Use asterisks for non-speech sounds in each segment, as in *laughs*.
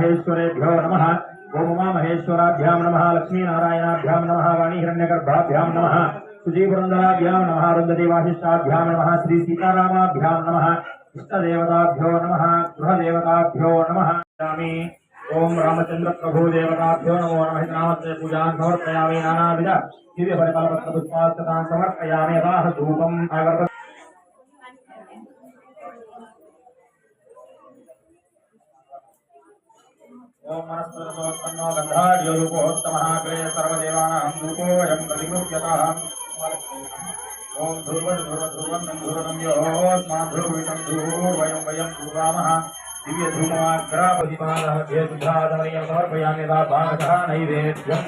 महेश्वरेभ्यो नमः। ओम उमामहेश्वराभ्यां नमः। लक्ष्मीनारायणाभ्यां नमः। नमः। सुजीपुरन्दराभ्यां नमः। रुन्ददेवाशिष्टाभ्यां नमः। श्रीसीतारामाभ्यां नमः। इष्टदेवताभ्यो नमः। गृहदेवताभ्यो नमः। यामि ओम रामचंद्र प्रभु देवताभ्यो नमो नमः। नामस्य पूजां समर्पयामि नानाविध। दिव्यफलफलपुष्पास्ततां समर्पयामि। यदाह धूपम् अगरबत्ती ఓం మనస్పరసోత్తమో గంధార్యో రూపోత్తమహాగ్రేయ సర్వదేవానాం రూపోయం ప్రతిగృహ్యత ఓం ధ్రువ ధ్రువ ధ్రువం ధ్రువనం యోస్మా ధ్రువితం ధ్రువయం వయం ధ్రువామః దివ్య ధ్రువాగ్రాపతిమానః ధ్యేతుధాదనయం సమర్పయామి దా భాగ నైవేద్యం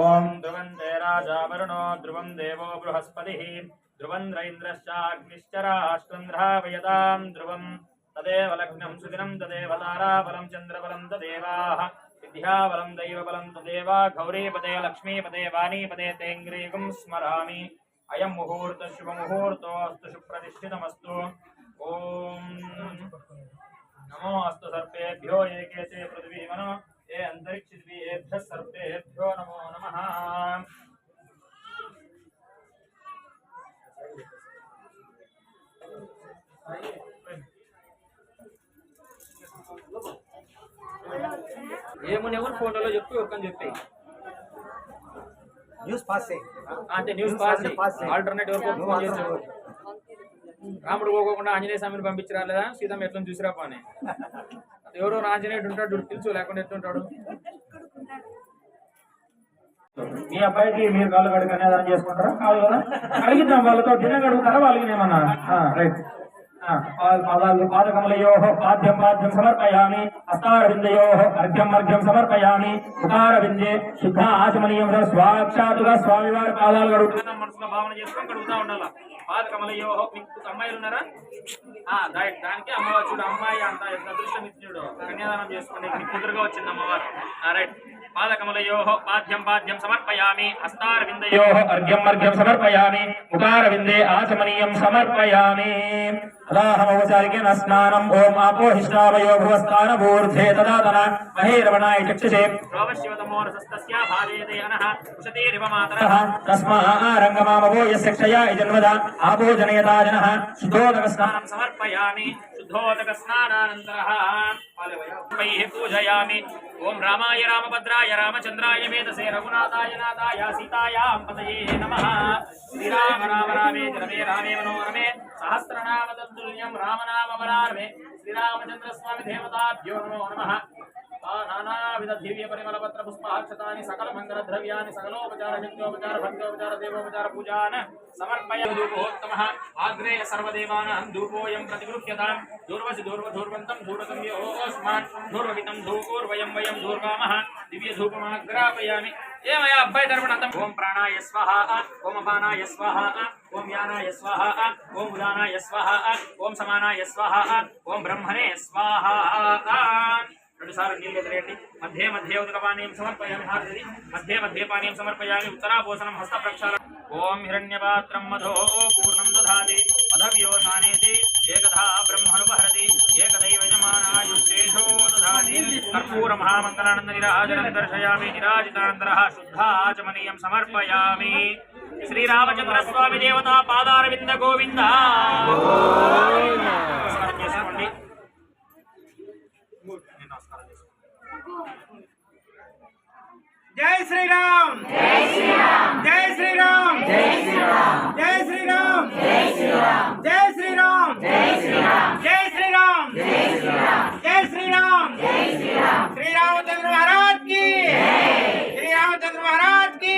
ఓం ధ్రువం రాజా వరుణో ధ్రువం దేవో బృహస్పతి ధ్రువం రైంద్రశ్చాగ్నిశ్చ రాష్ట్రం ధ్రావయతాం ధ్రువం. తదేవ లగ్నం సుదినం తదేవ తారాబలం చంద్రబలం తదేవా. విద్యాబలం దైవబలం తదేవా గౌరీపదే లక్ష్మీపదే వాణీపదే తేంగ్రీకం స్మరామి. అయం ముహూర్త శుభ ముహూర్తోస్తు సుప్రతిష్ఠితమస్తు. ఓం నమోస్తు సర్పేభ్యో ఏకేతే పృథివీమనో ఏమున్నా కూడా ఫోటోలో చెప్పి ఒక్కని చెప్పి న్యూస్ పాస్ చేయి. అంటే న్యూస్ పాస్ పాస్ చేయి. ఆల్టర్నేట్ వరకు ఫోన్ చేసి రాముడు పోకోకుండా ఆంజనేయ స్వామిని పంపించి రాలేదా సీతమ్మ ఎట్లా చూసిరా పాని *laughs* ఎవరో ఆంజనేయుడు ఉంటాడు తెలుసు లేకుండా ఎట్లుంటాడు? మీ అబ్బాయికి మీరు కాళ్ళు కడిగి కన్యాదానం చేసుకుంటారా? కాదు కదా? అడిగిద్దాం వాళ్ళతో తినగ అడుగుతారా వాళ్ళకి ఏమన్నా? రైట్. పాదాలు పాదకమలయో పాద్యం పాద్యం సమర్పయామి. హస్తారవిందయో అర్ఘ్యం అర్ఘ్యం సమర్పయామి ఉకారవిందే శుద్ధ ఆచమనీయం స్వాక్షాతుగా స్వామివారి పాదాలు కడుగుతున్నా మనసులో భావన చేసుకొని కడుగుతా ఉండాలి? పాదకమలయో మీకు అమ్మాయిలు ఉన్నారా? దానికి అమ్మవారు చూడు అమ్మాయి అంత ఎంత అదృష్టం ఇచ్చినాడు కన్యాదానం చేసుకోండి మీకు కుదురుగా వచ్చింది అమ్మవారు. ఆ, రైట్. పాదకమలయో పాద్యం పాద్యం సమర్పయామి. హస్తారవిందయో అర్ఘ్యం అర్ఘ్యం సమర్పయామి. ముఖారవిందే ఆచమనీయం సమర్పయామి. అదాహమౌపచారికేన స్నానం ఓం ఆపోహిష్టావయో భువస్థానమూర్ధే తదాతన మహేరవణాయ చక్షుషే. రోమశివతమోరసస్తస్యా భార్యేతే అనః ఉషతీరివ మాతరః. తస్మారంగమామవో యస్య క్షయా ఇజన్వద ఆపో జనయతా జనః శుద్ధోదక స్నానం సమర్పయామి శుద్ధోదక స్నానానంతరః పూజయామి. ఓం రామాయ రామభద్రాయ రామచంద్రాయ వేదసే రఘునాథాయ నాథాయ సీతాయాం పతయే నమ. శ్రీరామ రామ రామే రమే రామే మనోరమే సహస్రనామ తత్తుల్యం రామనామ వరారమే. శ్రీరామచంద్రస్వామి దేవతాభ్యో నమో నమ. నానావిధ దివ్య పరిమళ పత్ర పుష్పాక్షతాన్ని సకల మంగళ ద్రవ్యాన్ని సకలోపచార నిత్యోపచార భక్తోపచార దేవోపచార పూజాన్ సమర్పయ ధూపోత్తమ ఆగ్రేయ సర్వదేవానాం ధూపోయం ప్రతిగృహ్యతాం దూర్వసి దూర్వ ధూర్వంతం ధూరతం యోస్మాన్ ధూర్వహితం ధూపూర్వయం వయం ధూర్వామః దివ్య ధూపమాగ్రాపయామి ఏమయ్యా అబ్బాయి తరపున ఓం ప్రాణాయ స్వాహ ఓం అపానాయ స్వాహ ఓం యానాయ స్వాహ ఓం ఉదానాయ స్వాహ ఓం సమానాయ స్వాహ ఓం బ్రహ్మణే స్వాహ రెండుసార్లు నీళ్ళు ఎదురేయండి మధ్య మధ్య ఉదకపానీయం సమర్పయామి హారతి. మధ్య మధ్య పానీయం సమర్పయామి ఉత్తరాభూషణం హస్త ప్రక్షాళన ఓం హిరణ్యపాత్రం మధో పూర్ణం దాది మధవ్యోసానేతి ఏకధా బ్రహ్మనుపహరతి. ఏకదైవజమానాయుష్టేషో దాది కర్పూర మహామంగళానంద నిరాజనం దర్శయామి. నిరాజితానంతరః శుద్ధాచమనీయం సమర్పయామి. శ్రీరామచంద్రస్వామి దేవతా పాదారవింద గోవింద. జై శ్రీరామ్ జై శ్రీరామ్ జై శ్రీరామ్ జై శ్రీరామ్ జై శ్రీరామ్ జై శ్రీరామ్ జై శ్రీరామ్ జై శ్రీరామ్ జై శ్రీరామ్ జై శ్రీరామ్ జై శ్రీరామ్ శ్రీరామచంద్ర మహారాజ్ కి శ్రీరామచంద్ర మహారాజ్ కి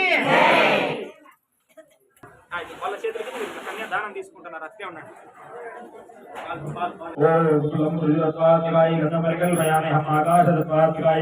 ఆ, ఇది వాళ్ళ చేతులకి మీరు కన్యాదానం తీసుకుంటున్నారు అట్లే ఉండండి ओम सूर्यत्वात्मिकाय घृतं परिकल्पयामि हम आकाशतत्वात्मिकाय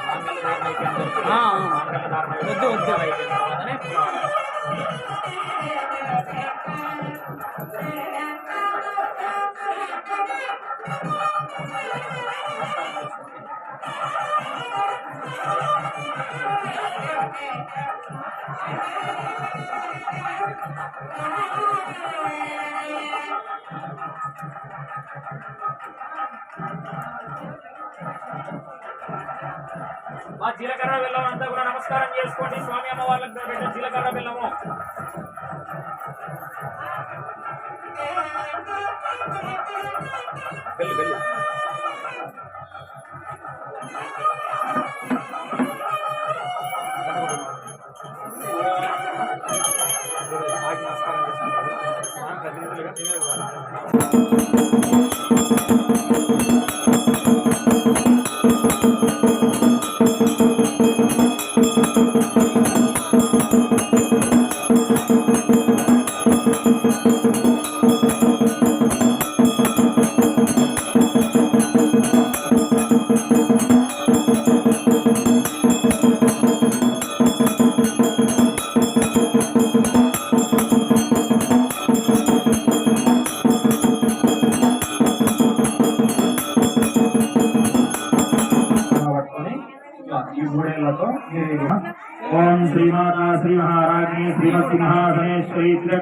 మాంగళ్య ధారణ అయిపోయిన తర్వాత ఆ, ఆ. మాంగళ్య ధారణ వద్దు, వద్దు. అయిపోయిన తర్వాతనే జీలకర్ర బెల్లం అంతా కూడా నమస్కారం చేసుకోండి. స్వామి అమ్మ వాళ్ళకి పెట్టిన జీలకర్ర బెల్లము. బెల్లు బెల్లు నమస్కారం చేసుకుంటారు. స్వామి ప్రతినిధులుగా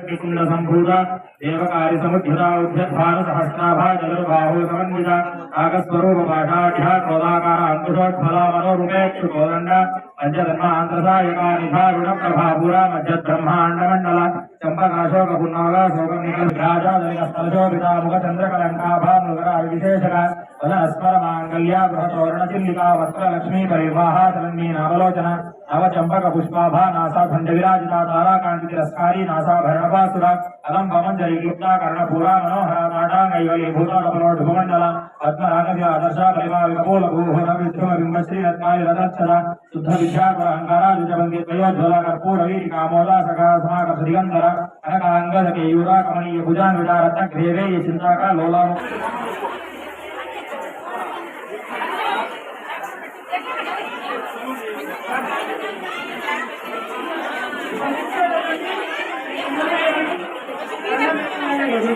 कृष्ण संभूत देवकारी समुद्भुता उद्यभान सहस्राभा जगर्भाहो समन्विता आगस्वरूप पाठाढ्या क्रोधाकार अंकुशोत्फला मनोरुमेक्षु कोदंड కోదండ పంచధర్మ ఆంధ్రసాయక నిధారుణ విశేషక వద అస్మర మాంగళ్య బృహతోరణ చిల్లికా పరివాహ చలన్మీ నామలోచన నవ చంపక పుష్పాభా నాసా ఖండ విరాజిత తారాకాంతి తిరస్కారీ నాసాభరణపాసుర అలం పమంజరి కర్ణపూరా మనోహర నాటాంగైవలి భూతాడపలోఢ ఆదర్శ బింబశ్రీ శుద్ధ विश्वाकरङ्गाराजुजवन्दे त्रयोज्ज्वलकर्पूरवीरिका मोदासकास्माक श्रीगन्धर अनकाङ्गदकेयूराकमणीय भुजान्वितारत्नग्रेवेय चिन्ताका लोला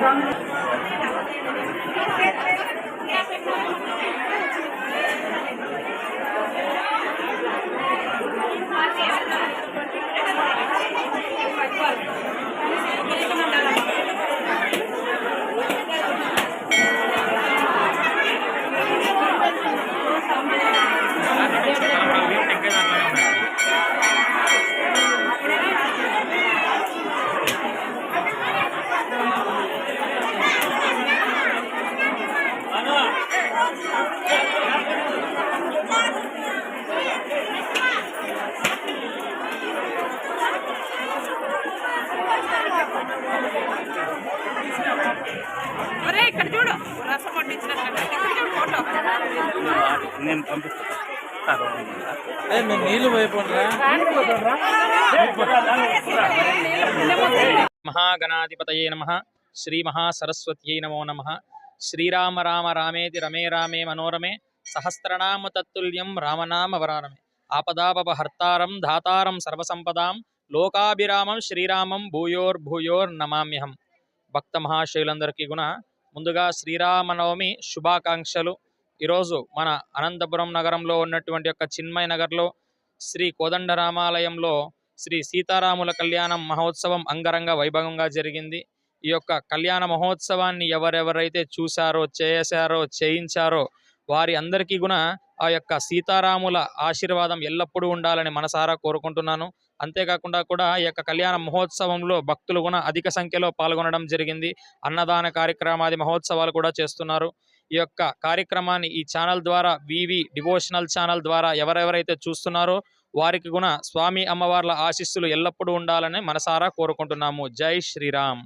Thank you. পারবে నేను పంపిస్తాను అదే మీరు నీళ్ళు పోయిపోండిరా మహాగణాధిపతయే నమ. శ్రీ మహాసరస్వత్యై నమో నమ. శ్రీరామ రామ రామేతి రమే రామే మనోరమే. సహస్రనామ తత్తుల్యం రామనామ వరానమే. ఆపదాపహర్తారం ధాతారం సర్వసంపదాం. లోకాభిరామం శ్రీరామం భూయోర్భూయోర్నమామ్యహం భక్త మహాశయులందరికీ గుణ ముందుగా శ్రీరామనవమి శుభాకాంక్షలు. ఈరోజు మన అనంతపురం నగరంలో ఉన్నటువంటి యొక్క చిన్మయ నగర్లో శ్రీ కోదండరామాలయంలో శ్రీ సీతారాముల కళ్యాణం మహోత్సవం అంగరంగ వైభవంగా జరిగింది. ఈ యొక్క కళ్యాణ మహోత్సవాన్ని ఎవరెవరైతే చూశారో చేశారో చేయించారో వారి అందరికీ కూడా ఆ యొక్క సీతారాముల ఆశీర్వాదం ఎల్లప్పుడూ ఉండాలని మనసారా కోరుకుంటున్నాను. అంతేకాకుండా కూడా ఈ యొక్క కళ్యాణ మహోత్సవంలో భక్తులు కూడా అధిక సంఖ్యలో పాల్గొనడం జరిగింది. అన్నదాన కార్యక్రమాది మహోత్సవాలు కూడా చేస్తున్నారు. ఈ యొక్క కార్యక్రమాన్ని ఈ ఛానల్ ద్వారా వివి డివోషనల్ ఛానల్ ద్వారా ఎవరెవరైతే చూస్తున్నారో వారికి కూడా స్వామి అమ్మవార్ల ఆశీస్సులు ఎల్లప్పుడూ ఉండాలని మనసారా కోరుకుంటున్నాము. జై శ్రీరామ్.